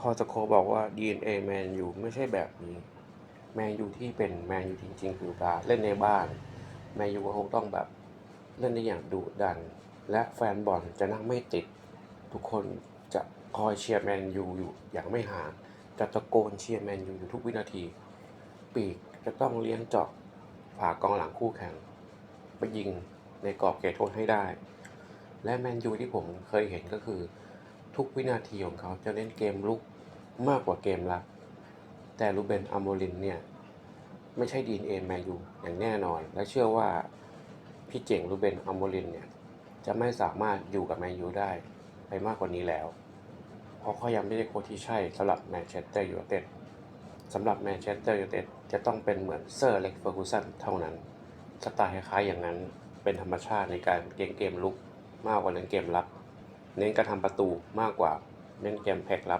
พอสโคบอกว่า DNA แมนยูไม่ใช่แบบนี้ แมนยูที่เป็นแมนยูจริงๆ คือการเล่นในบ้าน แมนยูก็คงต้องแบบเล่นได้อย่างดุดัน และแฟนบอลจะนั่งไม่ติด ทุกคนจะคอยเชียร์แมนยูอยู่อย่างไม่ห่าง จะตะโกนเชียร์แมนยูอยู่ทุกวินาที ปีกจะต้องเลี้ยงเจาะผ่ากองหลังคู่แข่ง ไปยิงในกรอบเขตโทษให้ได้ และแมนยูที่ผมเคยเห็นก็คือ ทุกวินาทีของเขาจะเล่นเกมลุกมากกว่าเกมรับ แต่รูเบนอัมโมรินเนี่ยไม่ใช่ดีเอ็นแมนยูอย่างแน่นอน และเชื่อว่าพี่เจ๋งรูเบนอัมโมรินเนี่ยจะไม่สามารถอยู่กับแมนยูได้ไปมากกว่านี้แล้ว เพราะเขายังไม่ได้โค้ชที่ใช่สำหรับแมนเชสเตอร์ยูไนเต็ดสำหรับแมนเชสเตอร์ยูไนเต็ดจะต้องเป็นเหมือนเซอร์เล็กเฟอร์กูสันเท่านั้นสไตล์คล้ายๆอย่างนั้นเป็นธรรมชาติในการเกมเกมลุกมากกว่าเล่นเกมรับ เน้นการทำประตูมากกว่าเน้นเกมแพ็กรับ